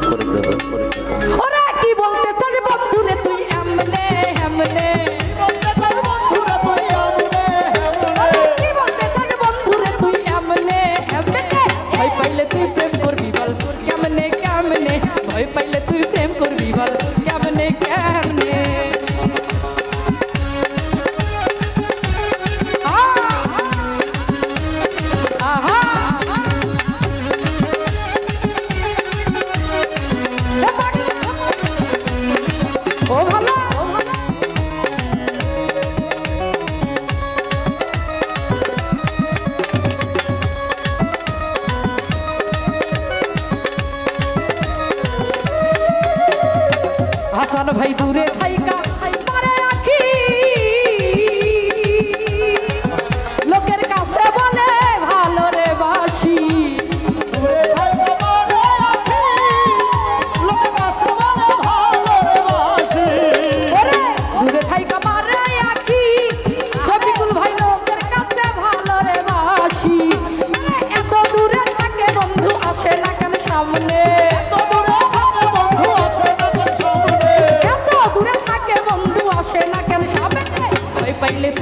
করে দেবেন ভয় দূরে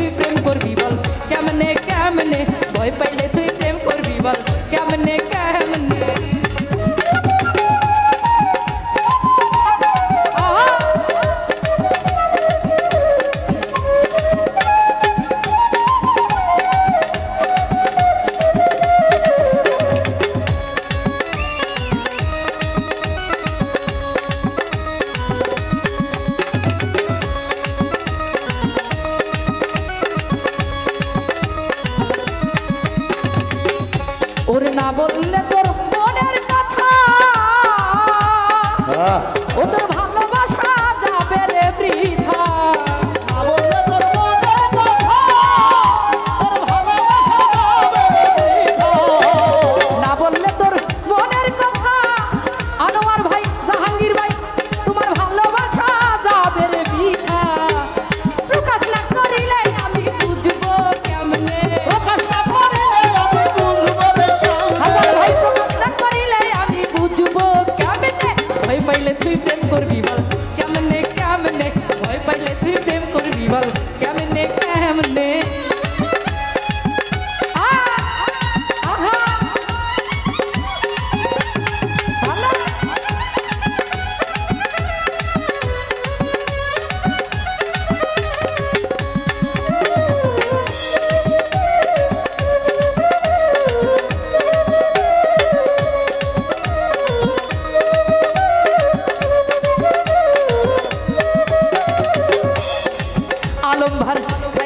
তুই প্রেম করবি বল? কেমনে কেমনে? ভয় পাইলে তুই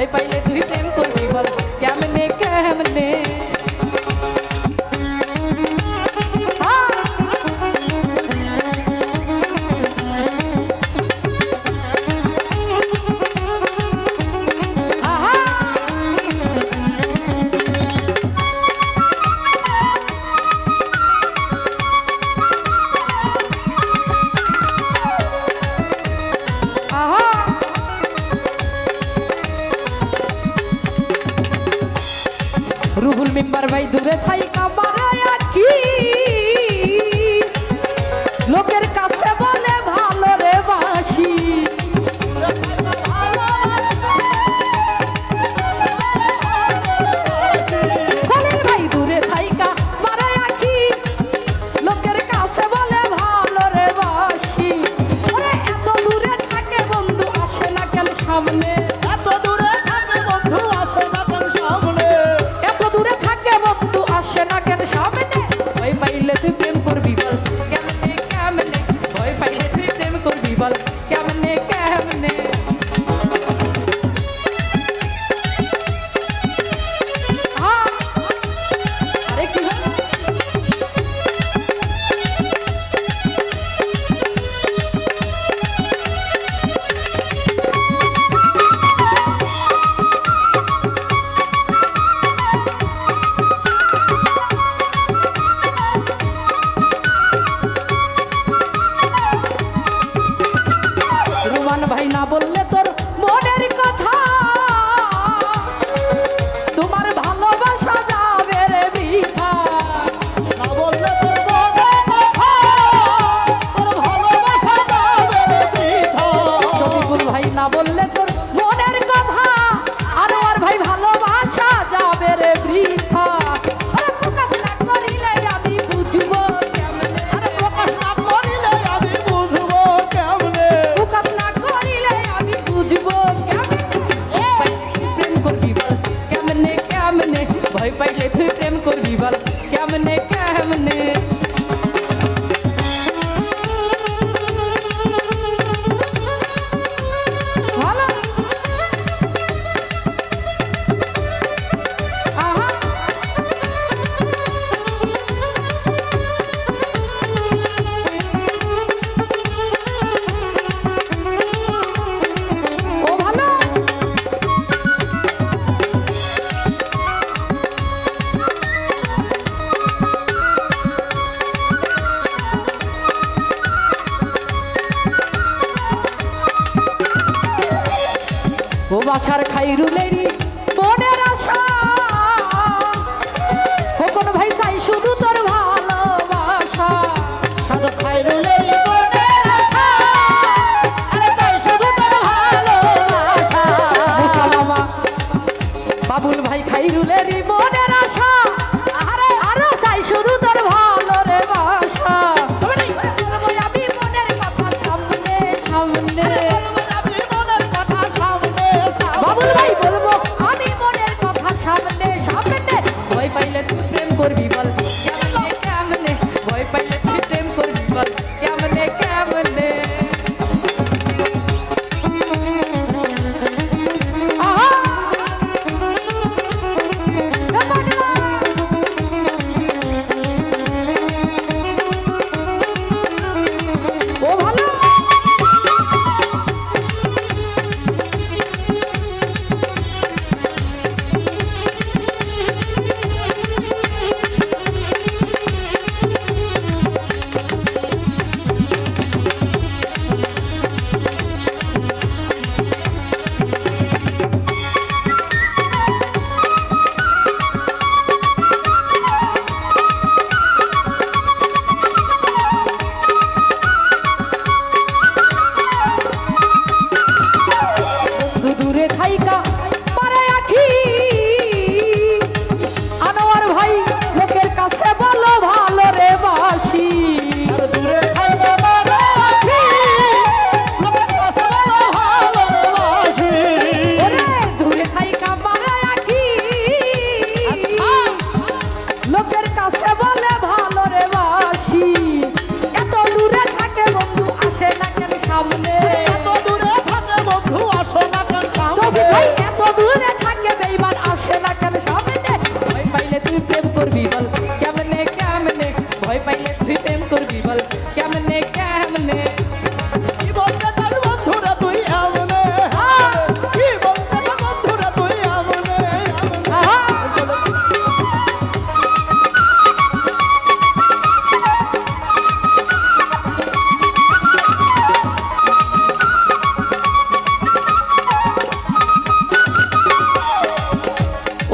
Vai, pai, letrinha. দূরে থাইকা বাছার খাইরুলেরই মনের আশা। ভাই চাই শুধু তোর ভালোবাসা। সাধু খাইরুলের কাছে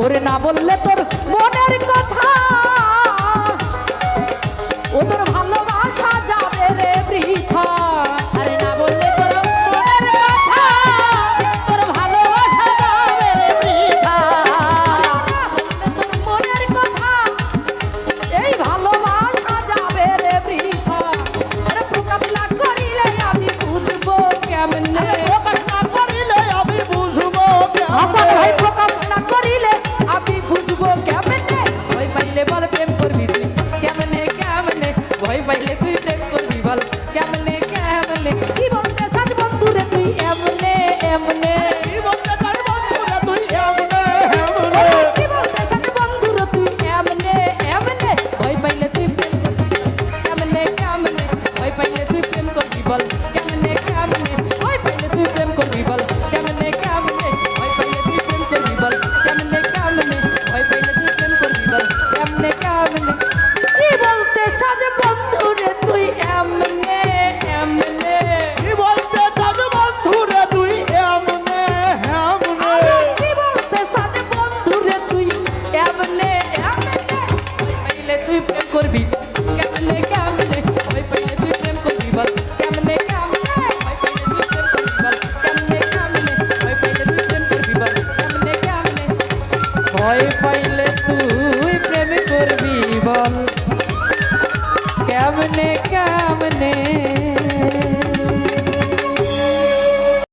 ওরে না বললে তোর মনের কথা